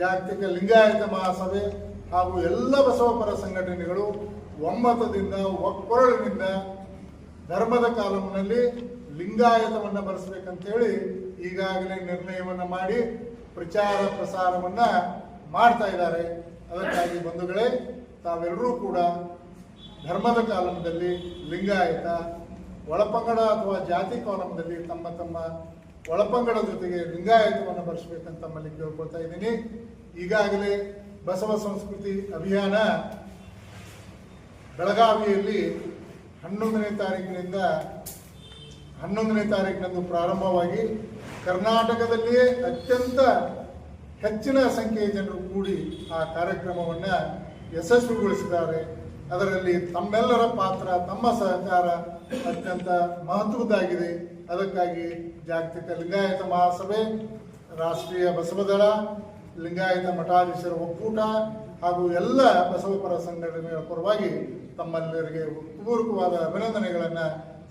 ಜಾಗತಿಕ ಲಿಂಗಾಯತ ಮಹಾಸಭೆ ಹಾಗೂ ಎಲ್ಲ ಬಸವಪರ ಸಂಘಟನೆಗಳು ಒಮ್ಮತದಿಂದ, ಒಕ್ಕೊರಳಿನಿಂದ ಧರ್ಮದ ಕಾಲಮ್ನಲ್ಲಿ ಲಿಂಗಾಯತವನ್ನು ಬರೆಸಬೇಕಂತೇಳಿ ಈಗಾಗಲೇ ನಿರ್ಣಯವನ್ನು ಮಾಡಿ ಪ್ರಚಾರ ಪ್ರಸಾರವನ್ನ ಮಾಡ್ತಾ ಇದ್ದಾರೆ. ಅದಕ್ಕಾಗಿ ಬಂಧುಗಳೇ, ತಾವೆಲ್ಲರೂ ಕೂಡ ಧರ್ಮದ ಕಾಲಮದಲ್ಲಿ ಲಿಂಗಾಯತ, ಒಳಪಂಗಡ ಅಥವಾ ಜಾತಿ ಕಾಲಮದಲ್ಲಿ ತಮ್ಮ ತಮ್ಮ ಒಳಪಂಗಡ ಜೊತೆಗೆ ಲಿಂಗಾಯತವನ್ನು ಬರೆಸಬೇಕಂತ ತಮ್ಮಲ್ಲಿ ಕೇಳ್ಕೊಳ್ತಾ ಇದ್ದೀನಿ. ಈಗಾಗಲೇ ಬಸವ ಸಂಸ್ಕೃತಿ ಅಭಿಯಾನ ಬೆಳಗಾವಿಯಲ್ಲಿ ಹನ್ನೊಂದನೇ ತಾರೀಕಿನಿಂದ ಹನ್ನೊಂದನೇ ತಾರೀಕಿನಂದು ಪ್ರಾರಂಭವಾಗಿ ಕರ್ನಾಟಕದಲ್ಲಿಯೇ ಅತ್ಯಂತ ಹೆಚ್ಚಿನ ಸಂಖ್ಯೆಯ ಜನರು ಕೂಡಿ ಆ ಕಾರ್ಯಕ್ರಮವನ್ನು ಯಶಸ್ವಿಗೊಳಿಸಿದ್ದಾರೆ. ಅದರಲ್ಲಿ ತಮ್ಮೆಲ್ಲರ ಪಾತ್ರ, ತಮ್ಮ ಸಹಕಾರ ಅತ್ಯಂತ ಮಹತ್ವದ್ದಾಗಿದೆ. ಅದಕ್ಕಾಗಿ ಜಾಗತಿಕ ಲಿಂಗಾಯತ ಮಹಾಸಭೆ, ರಾಷ್ಟ್ರೀಯ ಬಸವದಳ ಲಿಂಗಾಯತ ಮಠಾಧೀಶರ ಒಕ್ಕೂಟ ಹಾಗೂ ಎಲ್ಲ ಬಸವಪರ ಸಂಘಟನೆಗಳ ಪರವಾಗಿ ತಮ್ಮೆಲ್ಲರಿಗೆ ಪೂರ್ವಕವಾದ ಅಭಿನಂದನೆಗಳನ್ನು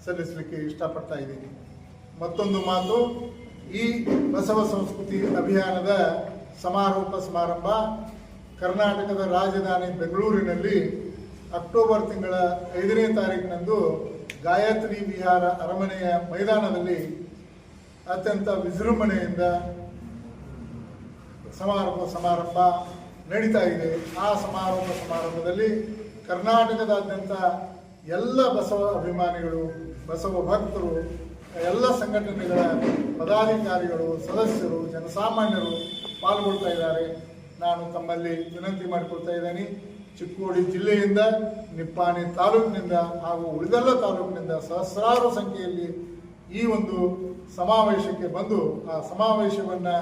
ಸಲ್ಲಿಸಲಿಕ್ಕೆ ಇಷ್ಟಪಡ್ತಾ ಇದ್ದೀನಿ. ಮತ್ತೊಂದು ಮಾತು, ಈ ಬಸವ ಸಂಸ್ಕೃತಿ ಅಭಿಯಾನದ ಸಮಾರೋಪ ಸಮಾರಂಭ ಕರ್ನಾಟಕದ ರಾಜಧಾನಿ ಬೆಂಗಳೂರಿನಲ್ಲಿ ಅಕ್ಟೋಬರ್ ತಿಂಗಳ ಐದನೇ ತಾರೀಕಿನಂದು ಗಾಯತ್ರಿ ವಿಹಾರ ಅರಮನೆಯ ಮೈದಾನದಲ್ಲಿ ಅತ್ಯಂತ ವಿಜೃಂಭಣೆಯಿಂದ ಸಮಾರೋಪ ಸಮಾರಂಭ ನಡೀತಾ ಇದೆ. ಆ ಸಮಾರೋಪ ಸಮಾರಂಭದಲ್ಲಿ ಕರ್ನಾಟಕದಾದ್ಯಂತ ಎಲ್ಲ ಬಸವ ಅಭಿಮಾನಿಗಳು, ಬಸವ ಭಕ್ತರು, ಎಲ್ಲ ಸಂಘಟನೆಗಳ ಪದಾಧಿಕಾರಿಗಳು, ಸದಸ್ಯರು, ಜನಸಾಮಾನ್ಯರು ಪಾಲ್ಗೊಳ್ತಾ ಇದ್ದಾರೆ. ನಾನು ತಮ್ಮಲ್ಲಿ ವಿನಂತಿ ಮಾಡಿಕೊಳ್ತಾ ಇದ್ದೇನೆ. ಚಿಕ್ಕೋಡಿ ಜಿಲ್ಲೆಯಿಂದ, ನಿಪ್ಪಾಣಿ ತಾಲೂಕಿನಿಂದ ಹಾಗೂ ಉಳಿದೆಲ್ಲ ತಾಲೂಕಿನಿಂದ ಸಹಸ್ರಾರು ಸಂಖ್ಯೆಯಲ್ಲಿ ಈ ಒಂದು ಸಮಾವೇಶಕ್ಕೆ ಬಂದು ಆ ಸಮಾವೇಶವನ್ನು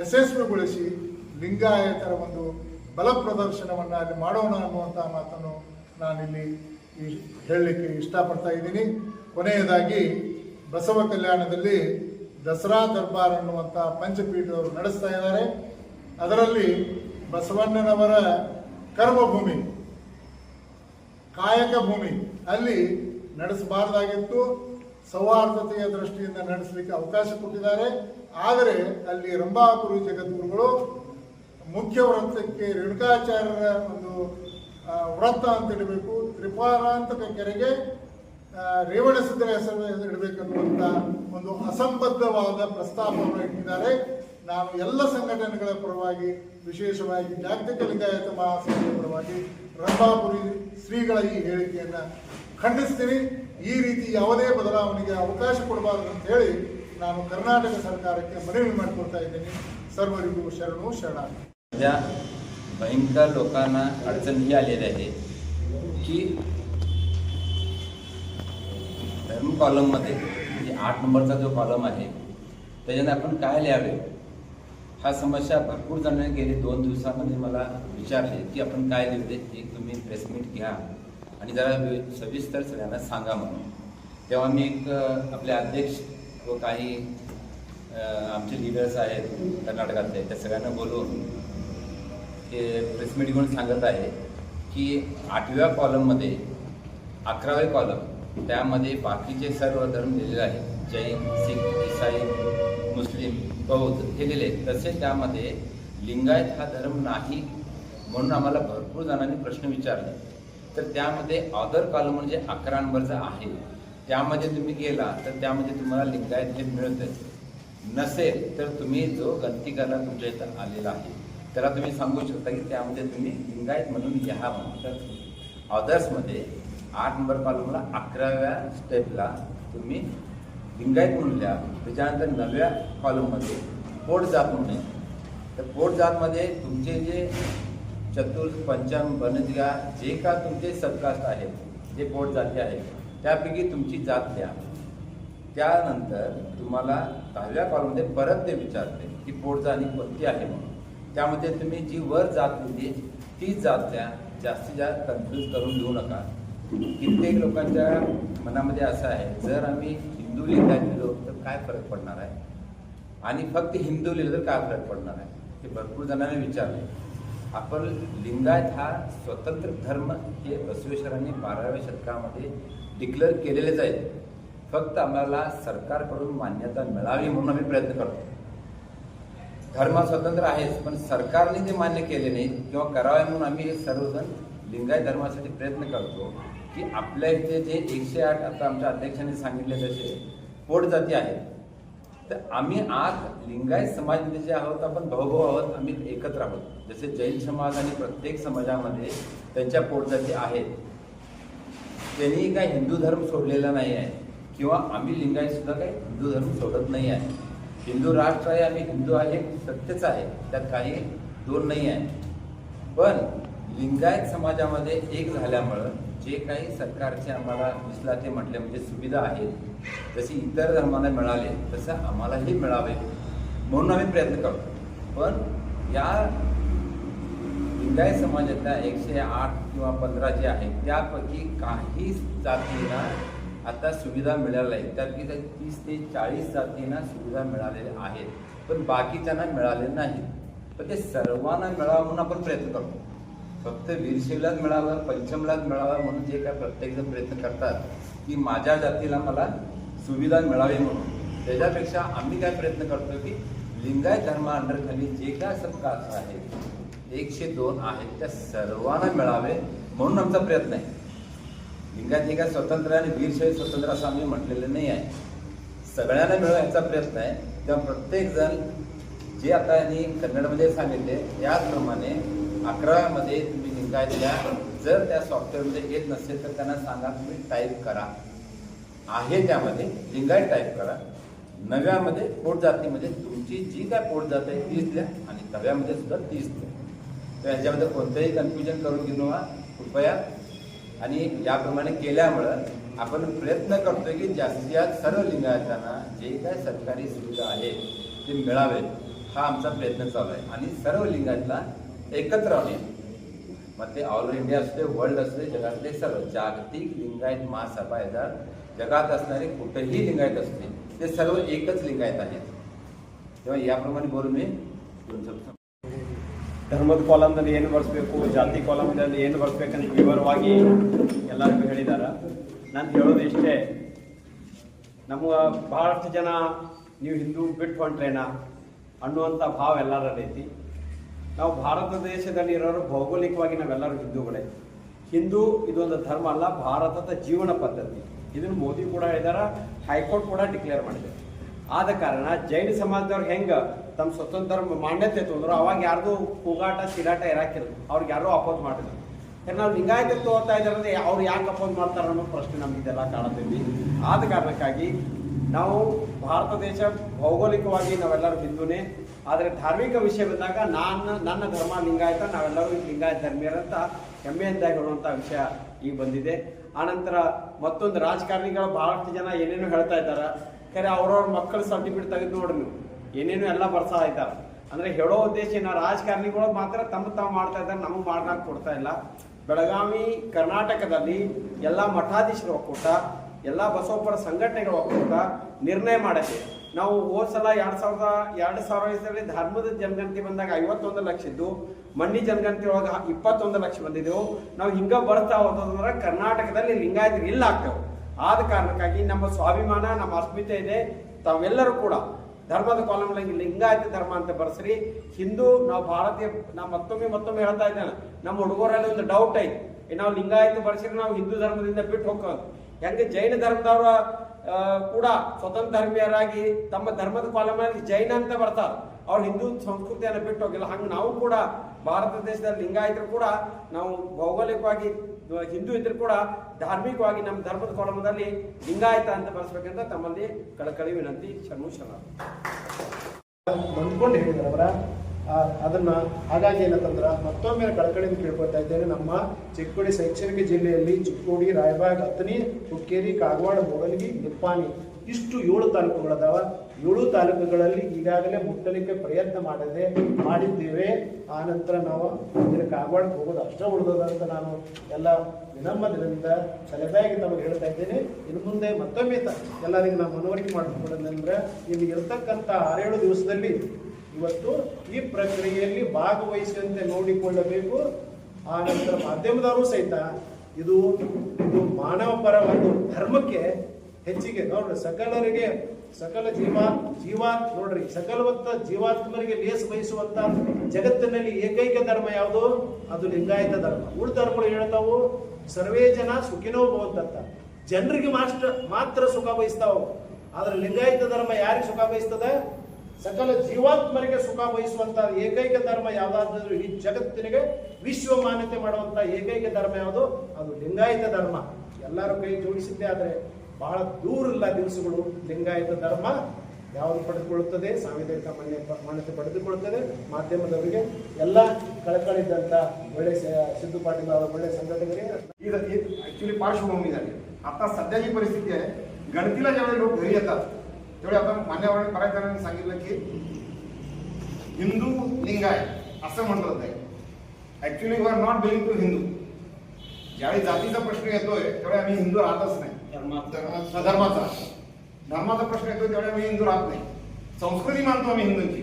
ಯಶಸ್ವಿಗೊಳಿಸಿ ಲಿಂಗಾಯತರ ಒಂದು ಬಲ ಪ್ರದರ್ಶನವನ್ನು ಅಲ್ಲಿ ಮಾಡೋಣ ಅನ್ನುವಂಥ ಮಾತನ್ನು ನಾನಿಲ್ಲಿ ಈ ಹೇಳಲಿಕ್ಕೆ ಇಷ್ಟಪಡ್ತಾ ಇದ್ದೀನಿ. ಕೊನೆಯದಾಗಿ ಬಸವ ಕಲ್ಯಾಣದಲ್ಲಿ ದಸರಾ ದರ್ಬಾರ್ ಅನ್ನುವಂಥ ಪಂಚಪೀಠದವರು ನಡೆಸ್ತಾ ಇದ್ದಾರೆ. ಅದರಲ್ಲಿ ಬಸವಣ್ಣನವರ ಕರ್ಮಭೂಮಿ, ಕಾಯಕ ಭೂಮಿ. ಅಲ್ಲಿ ನಡೆಸಬಾರದಾಗಿತ್ತು. ಸೌಹಾರ್ದತೆಯ ದೃಷ್ಟಿಯಿಂದ ನಡೆಸಲಿಕ್ಕೆ ಅವಕಾಶ ಕೊಟ್ಟಿದ್ದಾರೆ. ಆದರೆ ಅಲ್ಲಿ ರಂಭಾಪುರಿ ಜಗದ್ಗುರುಗಳು ಮುಖ್ಯ ವ್ರತಕ್ಕೆ ರೇಣುಕಾಚಾರ್ಯರ ಒಂದು ವೃತ್ತ ಅಂತ ಇಡಬೇಕು. ತ್ರಿಪಾರಾಂತಕ ಕೆರೆಗೆ ರೇವಣಸಿದ್ದರ ಹೆಸರು ಇಡಬೇಕನ್ನುವಂಥ ಒಂದು ಅಸಂಬದ್ಧವಾದ ಪ್ರಸ್ತಾಪವನ್ನು ಇಟ್ಟಿದ್ದಾರೆ. ನಾನು ಎಲ್ಲ ಸಂಘಟನೆಗಳ ಪರವಾಗಿ, ವಿಶೇಷವಾಗಿ ಜಾಗತಿಕ ಲಿಂಗಾಯತ ಮಹಾಸಭೆಯ ಪರವಾಗಿ ರಂಭಾಪುರಿ ಶ್ರೀಗಳ ಈ ಹೇಳಿಕೆಯನ್ನು ಖಂಡಿಸ್ತೀನಿ. ಈ ರೀತಿ ಯಾವುದೇ ಬದಲಾವಣೆಗೆ ಅವಕಾಶ ಕೊಡಬಾರದು ಅಂತ ಹೇಳಿ ನಾನು ಕರ್ನಾಟಕ ಸರ್ಕಾರಕ್ಕೆ ಮನವಿ ಮಾಡಿಕೊಡ್ತಾ ಇದ್ದೀನಿ. ಸರ್ವರಿಗೂ ಶರಣು ಶರಣ ಭಯಂಕರ भयंकर लोकांना ಹೀ ही आहे की धर्म कॉलम मध्ये आठ नंबरचा जो कॉलम आहे त्याच्याने आपण काय लिहावे हा समस्या भरपूर जणांनी गेले दोन दिवसामध्ये मला विचारले की आपण काय लिहिले एक तुम्ही प्रेस मीट घ्या आणि जरा सविस्तर सगळ्यांना सांगा म्हणून. तेव्हा मी एक आपले अध्यक्ष व काही आमचे लिडर्स आहेत कर्नाटकातले त्या सगळ्यांना बोलवून हे प्रेस मीट घेऊन सांगत आहे की आठव्या कॉलममध्ये अकरावे कॉलम त्यामध्ये बाकीचे सर्व धर्म लिहिलेले आहेत. जैन सिख इसाई मुस्लिम बौद्ध हे लिहिले. तसे त्यामध्ये लिंगायत हा धर्म नाही म्हणून आम्हाला भरपूर जणांनी प्रश्न विचारले. तर त्यामध्ये ऑदर कॉलम म्हणजे अकरा नंबरचा आहे त्यामध्ये तुम्ही गेला तर त्यामध्ये तुम्हाला लिंगायत हे मिळत. नसेल तर तुम्ही जो गणती करायला तुमच्या इथं आलेला आहे त्याला तुम्ही सांगू शकता की त्यामध्ये तुम्ही लिंगायत म्हणून लिहा म्हणून. तर ऑदर्समध्ये आठ नंबर कॉलमला अकराव्या स्टेपला तुम्ही लिंगायत म्हणून लिहा. त्याच्यानंतर नव्या कॉलममध्ये पोट जात म्हणून आहे. तर पोट जातमध्ये तुमचे जे चतुर्थ पंचम बनदिगा जे का तुमचे सबकास्ट आहेत जे पोट जाती आहेत त्यापैकी तुमची जात द्या त्यानंतर तुम्हाला दहाव्या कॉलमध्ये परत ते विचारते की पोट जाणी कोणती आहे म्हणून. त्यामध्ये तुम्ही जी वर जात लिहिली तीच जात द्या जास्तीत जास्त कन्फ्यूज करून घेऊ नका. कित्येक लोकांच्या मनामध्ये असं आहे जर आम्ही हिंदू लिहिता लिहिलो तर काय फरक पडणार आहे? आणि फक्त हिंदू लिहिलं तर काय फरक पडणार आहे? हे भरपूर जणांनी विचारले आपण लिंगायत हा स्वतंत्र धर्म हे बसवेश्वरांनी बाराव्या शतकामध्ये डिक्लेअर केलेलेच आहे फक्त आम्हाला सरकारकडून मान्यता मिळावी म्हणून आम्ही प्रयत्न करतो धर्म स्वतंत्र आहेच पण सरकारने ते मान्य केले नाही किंवा करावे म्हणून आम्ही हे सर्वजण लिंगायत धर्मासाठी प्रयत्न करतो की आपल्या इथे जे एकशे आठ आता आमच्या अध्यक्षांनी सांगितले तसे पोट जाती आहेत. तर आम्ही आज लिंगायत समाजमध्ये जे आहोत आपण भाऊभाऊ आहोत आम्ही एकत्र आहोत. जसे जैन समाज आणि प्रत्येक समाजामध्ये त्यांच्या पोटजाती आहेत. त्यांनी काही हिंदू धर्म सोडलेला नाही आहे किंवा आम्ही लिंगायत सुद्धा काही हिंदू धर्म सोडत नाही आहे. हिंदू राष्ट्र आहे आम्ही हिंदू आहे सत्यच आहे त्यात काही दूर नाही आहे. पण लिंगायत समाजामध्ये एक झाल्यामुळं जे काही सरकारचे आम्हाला विसलाते म्हटले म्हणजे सुविधा आहेत जशी इतर धर्मांना मिळाले तसं आम्हालाही मिळावे म्हणून आम्ही प्रयत्न करतो. पण या लिंगायत समाजातल्या एकशे आठ किंवा पंधरा जे आहेत त्यापैकी काही जातींना आता सुविधा मिळाल्या आहेत. त्यापैकी तर तीस ते चाळीस जातींना सुविधा मिळालेल्या आहेत. पण बाकीच्यांना मिळाले नाहीत. पण ते सर्वांना मिळावं म्हणून आपण प्रयत्न करतो. फक्त वीरशिवलाच मिळावं पंचमलाच मिळावा म्हणून जे काय प्रत्येकजण प्रयत्न करतात की माझ्या जातीला मला सुविधा मिळावी म्हणून. त्याच्यापेक्षा आम्ही काय प्रयत्न करतो की लिंगायत धर्मा अंडरखाली जे काय सबकास्ट आहेत एकशे दोन आहेत त्या सर्वांना मिळावे म्हणून आमचा प्रयत्न आहे. लिंगायत हे काय स्वतंत्र आणि वीरशैव स्वतंत्र असं आम्ही म्हटलेलं नाही आहे. सगळ्यांना मिळवा याचा प्रयत्न आहे. तेव्हा प्रत्येकजण जे आता यांनी कन्नडमध्ये सांगितले याचप्रमाणे अकरामध्ये तुम्ही लिंगायत द्या. जर त्या सॉफ्टवेअरमध्ये येत नसेल तर त्यांना सांगा तुम्ही टाईप करा. आहे त्यामध्ये लिंगायत टाईप करा. नव्यामध्ये पोट जातीमध्ये तुमची जी काय पोट जात आहे तीच द्या. आणि तव्यामध्ये सुद्धा तीच द्या. तर याच्यामध्ये कोणतंही कन्फ्युजन करून घेऊ नका. कृपया. आणि याप्रमाणे केल्यामुळं आपण प्रयत्न करतोय की जास्तीत जास्त सर्व लिंगायतांना जे काय सरकारी सुविधा आहेत ते मिळावे हा आमचा प्रयत्न चालू आहे. आणि सर्व लिंगायतला एकत्र राहणे मग ते ऑल इंडिया असते वर्ल्ड असते जगातले सर्व जागतिक लिंगायत महासभा येतात जगात असणारे कुठेही लिंगायत असते ते सर्व एकच लिंगायत आहेत तेव्हा याप्रमाणे बोलून मी दोन शब्द ಧರ್ಮದ ಕಾಲಮ್ನಲ್ಲಿ ಏನು ಬರೆಸ್ಬೇಕು ಜಾತಿ ಕಾಲಮ್ನಲ್ಲಿ ಏನು ಬರೆಸ್ಬೇಕಂತ ವಿವರವಾಗಿ ಎಲ್ಲರಿಗೂ ಹೇಳಿದಾರ ನಾನು ಹೇಳೋದು ಇಷ್ಟೇ ನಮ್ಮ ಬಹಳಷ್ಟು ಜನ ನೀವು ಹಿಂದೂ ಬಿಟ್ಟು ಹೊಂಟ್ರೇನ ಅನ್ನುವಂಥ ಭಾವ ಎಲ್ಲರಲ್ಲಿ ಐತಿ ನಾವು ಭಾರತ ದೇಶದಲ್ಲಿ ಇರೋರು ಭೌಗೋಳಿಕವಾಗಿ ನಾವೆಲ್ಲರೂ ಹಿಂದೂಗಳೇ. ಹಿಂದೂ ಇದೊಂದು ಧರ್ಮ ಅಲ್ಲ, ಭಾರತದ ಜೀವನ ಪದ್ಧತಿ. ಇದನ್ನು ಮೋದಿ ಕೂಡ ಹೇಳಿದಾರ, ಹೈಕೋರ್ಟ್ ಕೂಡ ಡಿಕ್ಲೇರ್ ಮಾಡಿದೆ. ಆದ ಕಾರಣ ಜೈನ ಸಮಾಜದವ್ರು ಹೆಂಗೆ ತಮ್ಮ ಸ್ವತಂತ್ರ ಮಾನ್ಯತೆ ತಂದ್ರು ಅವಾಗ ಯಾರ್ದು ಕೂಗಾಟ, ಸಿರಾಟ ಇರಾಕಿಲ್ಲ ಅವ್ರಿಗೆ ಯಾರೋ ಅಪೋಸ್ ಮಾಡಿದ್ರು. ನಾವು ಲಿಂಗಾಯತ ತೋರ್ತಾ ಇದ್ದಾರೆ ಅವ್ರು ಯಾಕೆ ಅಪೋಸ್ ಮಾಡ್ತಾರೆ ಅನ್ನೋ ಪ್ರಶ್ನೆ ನಮಗಿದೆಲ್ಲ ಕಾಣುತ್ತೀವಿ ಆದ ಕಾರಣಕ್ಕಾಗಿ ನಾವು ಭಾರತ ದೇಶ ಭೌಗೋಳಿಕವಾಗಿ ನಾವೆಲ್ಲರೂ ಹಿಂದೂನೇ. ಆದರೆ ಧಾರ್ಮಿಕ ವಿಷಯ ಬಂದಾಗ ನಾನು, ನನ್ನ ಧರ್ಮ ಲಿಂಗಾಯತ, ನಾವೆಲ್ಲರೂ ಲಿಂಗಾಯತ ಧರ್ಮೀಯರಂತ ಹೆಮ್ಮೆಯಿಂದ ಹೇಳುವಂಥ ವಿಷಯ ಈಗ ಬಂದಿದೆ. ಆನಂತರ ಮತ್ತೊಂದು ರಾಜಕಾರಣಿಗಳು ಭಾಳಷ್ಟು ಜನ ಏನೇನು ಹೇಳ್ತಾ ಇದ್ದಾರೆ. ಖರೆ ಅವ್ರವ್ರ ಮಕ್ಕಳ ಸರ್ಟಿಫಿಕೇಟ್ ತೆಗೆದು ನೋಡ್ರಿ ನೀವು. ಏನೇನು ಎಲ್ಲ ಬರ್ಸಾ ಇದ್ದಾರೆ ಅಂದ್ರೆ ಹೇಳೋ ಉದ್ದೇಶ ಏನ? ರಾಜಕಾರಣಿಗಳು ಮಾತ್ರ ತಮ್ಮ ತಾವು ಮಾಡ್ತಾ ಇದ್ದಾರೆ, ನಮಗೆ ಮಾಡ್ಲಾಕ್ ಕೊಡ್ತಾ ಇಲ್ಲ. ಬೆಳಗಾವಿ, ಕರ್ನಾಟಕದಲ್ಲಿ ಎಲ್ಲ ಮಠಾಧೀಶರ ಒಕ್ಕೂಟ, ಎಲ್ಲ ಬಸವಪರ ಸಂಘಟನೆಗಳ ಒಕ್ಕೂಟ ನಿರ್ಣಯ ಮಾಡೈತೆ ನಾವು ಹೋದ್ ಸಲ ಎರಡ್ ಸಾವಿರದ, ಎರಡು ಸಾವಿರ ಧರ್ಮದ ಜನಗಣತಿ ಬಂದಾಗ ಐವತ್ತೊಂದು ಲಕ್ಷ ಇದ್ದು ಮಂಡಿ ಜನಗಣತಿ ಒಳಗೆ ಇಪ್ಪತ್ತೊಂದು ಲಕ್ಷ ಬಂದಿದ್ದೆವು ನಾವು ಹಿಂಗ ಬರ್ತಾ ಹೋದಂದ್ರೆ ಕರ್ನಾಟಕದಲ್ಲಿ ಲಿಂಗಾಯತರು ಇಲ್ಲ ಆಗ್ತೇವೆ. ಆದ ಕಾರಣಕ್ಕಾಗಿ ನಮ್ಮ ಸ್ವಾಭಿಮಾನ, ನಮ್ಮ ಅಸ್ಮಿತೆ ಇದೆ. ತಾವೆಲ್ಲರೂ ಕೂಡ ಧರ್ಮದ ಕಾಲಂನಲ್ಲಿ ಲಿಂಗಾಯತ ಧರ್ಮ ಅಂತ ಬರ್ಸ್ರಿ. ಹಿಂದೂ, ನಾವು ಭಾರತೀಯ, ನಾ ಮತ್ತೊಮ್ಮೆ ಮತ್ತೊಮ್ಮೆ ಹೇಳ್ತಾ ಇದ್ದೇನೆ. ನಮ್ಮ ಹುಡುಗರಲ್ಲಿ ಒಂದು ಡೌಟ್ ಐತಿ. ನಾವು ಲಿಂಗಾಯತ ಬರ್ಸಿದ್ರೆ ನಾವು ಹಿಂದೂ ಧರ್ಮದಿಂದ ಬಿಟ್ಟು ಹೋಗೋದು ಹೆಂಗೆ ಜೈನ ಧರ್ಮದವರ ಕೂಡ ಸ್ವತಂತ್ರ ಧರ್ಮೀಯರಾಗಿ ತಮ್ಮ ಧರ್ಮದ ಪಾಲನೆಯಲ್ಲಿ ಜೈನ ಅಂತ ಬರ್ತಾರೆ. ಅವ್ರು ಹಿಂದೂ ಸಂಸ್ಕೃತಿಯನ್ನು ಬಿಟ್ಟು ಹೋಗಿಲ್ಲ. ಹಂಗೆ ನಾವು ಕೂಡ ಭಾರತ ದೇಶದಲ್ಲಿ ಲಿಂಗಾಯತರು ಕೂಡ ನಾವು ಭೌಗೋಳಿಕವಾಗಿ ಹಿಂದೂ ಇದ್ರು ಕೂಡ ಧಾರ್ಮಿಕವಾಗಿ ನಮ್ಮ ಧರ್ಮದ ಕಾಲಮದಲ್ಲಿ ಲಿಂಗಾಯತ ಅಂತ ಬಳಸ್ಬೇಕಂತ ತಮ್ಮಲ್ಲಿ ಕಳಕಳಿ ವಿನಂತಿ ಶರಣು ಶರಣ ಆ, ಅದನ್ನ ಹಾಗಾಗಿ ಏನಂತಂದ್ರ ಮತ್ತೊಮ್ಮೆ ಕಳಕಳಿಯಿಂದ ಕೇಳ್ಕೊಳ್ತಾ ಇದ್ದೇನೆ. ನಮ್ಮ ಚಿಕ್ಕೋಡಿ ಶೈಕ್ಷಣಿಕ ಜಿಲ್ಲೆಯಲ್ಲಿ ಚಿಕ್ಕೋಡಿ, ರಾಯಬಾಗ್, ಹತ್ತನಿ ಹುಕ್ಕೇರಿ, ಕಾಗವಾಡ ಮೊದಲಿಗೆ ನಿಪ್ಪಾಣಿ ಇಷ್ಟು ಏಳು ತಾಲೂಕುಗಳದಾವ. ಏಳು ತಾಲೂಕುಗಳಲ್ಲಿ ಈಗಾಗಲೇ ಮುಟ್ಟಲಿಕ್ಕೆ ಪ್ರಯತ್ನ ಮಾಡದೆ, ಮಾಡಿದ್ದೇವೆ. ಆ ನಂತರ ನಾವು ಇದರ ಕಾಗವಾಡಕ್ಕೆ ಹೋಗೋದು ಅಷ್ಟೇ ಉಳಿದದ ಅಂತ ನಾನು ಎಲ್ಲ ವಿನಮ್ರದಿಂದ ಸಲಹೆಯಾಗಿ ತಮಗೆ ಹೇಳ್ತಾ ಇದ್ದೇನೆ. ಇನ್ನು ಮುಂದೆ ಮತ್ತೊಮ್ಮೆ ಎಲ್ಲರಿಗೂ ನಾವು ಮನವರಿಕೆ ಮಾಡಿಕೊಡೋದಂದ್ರೆ ಇಲ್ಲಿ ಇರ್ತಕ್ಕಂಥ ಆರೇಳು ದಿವಸದಲ್ಲಿ ಇವತ್ತು ಈ ಪ್ರಕ್ರಿಯೆಯಲ್ಲಿ ಭಾಗವಹಿಸುವಂತೆ ನೋಡಿಕೊಳ್ಳಬೇಕು. ಆ ನಂತರ ಮಾಧ್ಯಮದವರು ಸಹಿತ ಇದು ಇದು ಮಾನವ ಪರ ಒಂದು ಧರ್ಮಕ್ಕೆ ಹೆಚ್ಚಿಗೆ ನೋಡ್ರಿ, ಸಕಲರಿಗೆ ಸಕಲ ಜೀವ ಜೀವಾತ್ ನೋಡ್ರಿ, ಸಕಲವಂತ ಜೀವಾತ್ಮರಿಗೆ ಲೇಸ್ ಬಯಸುವಂತ ಜಗತ್ತಿನಲ್ಲಿ ಏಕೈಕ ಧರ್ಮ ಯಾವುದು? ಅದು ಲಿಂಗಾಯತ ಧರ್ಮ. ಉಳಿದ ಧರ್ಮಗಳು ಹೇಳ್ತಾವು, ಸರ್ವೇ ಜನ ಸುಖಿನೋ ಜನರಿಗೆ ಮಾಸ್ಟರ್ ಮಾತ್ರ ಸುಖ ಬಯಸ್ತಾವ. ಆದ್ರೆ ಲಿಂಗಾಯತ ಧರ್ಮ ಯಾರಿಗೆ ಸುಖ ಬಯಸ್ತದ? ಸಕಲ ಜೀವಾತ್ಮರಿಗೆ ಸುಖ ಬಯಸುವಂತ ಏಕೈಕ ಧರ್ಮ ಯಾವ್ದಾದ್ರು ಈ ಜಗತ್ತಿನಿಗೆ ವಿಶ್ವ ಮಾನ್ಯತೆ ಮಾಡುವಂತ ಏಕೈಕ ಧರ್ಮ ಯಾವುದು ಅದು ಲಿಂಗಾಯತ ಧರ್ಮ ಎಲ್ಲರೂ ಕೈ ಜೋಡಿಸಿದ್ದೆ ಆದ್ರೆ ಬಹಳ ದೂರ ಇಲ್ಲ ದಿವಸಗಳು ಲಿಂಗಾಯತ ಧರ್ಮ ಯಾವುದು ಪಡೆದುಕೊಳ್ಳುತ್ತದೆ ಸಾಂವಿಧಾನಿಕ ಮಾನ್ಯ ಮಾನ್ಯತೆ ಪಡೆದುಕೊಳ್ಳುತ್ತದೆ ಮಾಧ್ಯಮದವರಿಗೆ ಎಲ್ಲ ಕಳಕಳಿದ್ದಂತ ಒಳ್ಳೆ ಸ- सिद्धू पाटील ಅವರ ಒಳ್ಳೆ ಸಂಘಟಕರಿಗೆ ऍक्च्युली पार्श्वभूमी झाली आता सध्याची परिस्थिती आहे गणतीला ज्यावेळी लोक घरी येतात त्यावेळी आता मान्यवरांनी बऱ्याच जणांनी सांगितलं की हिंदू लिंगाय असं म्हटलं जाईल. Actually we're not belonging to Hindu ज्यावेळी जातीचा प्रश्न येतोय त्यावेळी आम्ही हिंदू राहतच नाही. धर्माचा. धर्माचा. प्रश्न येतोय त्यावेळी आम्ही हिंदू राहत नाही. संस्कृती मानतो आम्ही हिंदूंची.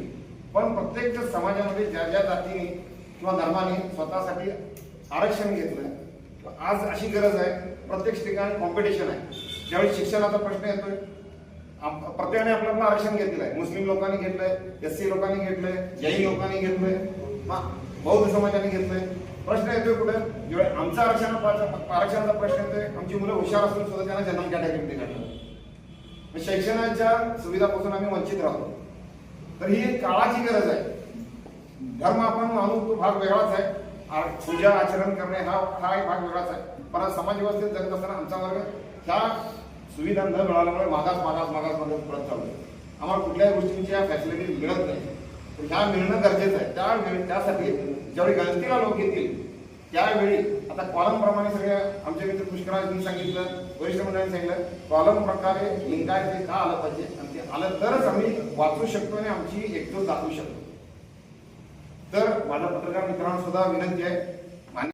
पण प्रत्येक समाजामध्ये ज्या ज्या जातीने किंवा धर्माने स्वतःसाठी आरक्षण घेतलंय आज अशी गरज आहे प्रत्येक ठिकाणी कॉम्पिटिशन आहे. ज्यावेळी शिक्षणाचा प्रश्न येतोय प्रत्येकाने आपलं आरक्षण घेतलेलं आहे मुस्लिम लोकांनी घेतलंय एस सी लोकांनी घेतलंय जैन लोकांनी घेतलंय बौद्ध समाजाने घेतलंय. प्रश्न येतोय कुठे? जेव्हा आमचा आरक्षण आरक्षणाचा प्रश्न येतोय आमची मुलं हुशार असून सुद्धा त्यांना जनरल कॅटेगरीमध्ये काढलं. शैक्षणाच्या सुविधापासून आम्ही वंचित राहतो. तर ही एक काळाची गरज आहे. धर्म आपण मानू तो भाग वेगळाच आहे. पूजा आचरण करणे हा हा एक भाग वेगळाच आहे. पण समाज व्यवस्थेत जगत असताना आमचा वर्ग ह्या सुविधा न मिळाल्यामुळे मागास मागास मागास मागास पडत चालू आहे आम्हाला कुठल्याही गोष्टींच्या फॅसिलिटी मिळत नाही. तर ह्या मिळणं गरजेचं आहे. त्या त्यासाठी ज्यावेळी गणतीला लोक येतील त्यावेळी आता कॉलम प्रमाणे सगळे आमचे मित्र पुष्कराजांनी सांगितलं वरिष्ठ मंडळांनी सांगितलं कॉलम प्रकारे लिंगायत ते का आलं पाहिजे? आणि ते आलं तरच आम्ही वाचू शकतो आणि आमची एकजूट दाखवू शकतो. तर माझ्या पत्रकार मित्रांना सुद्धा विनंती आहे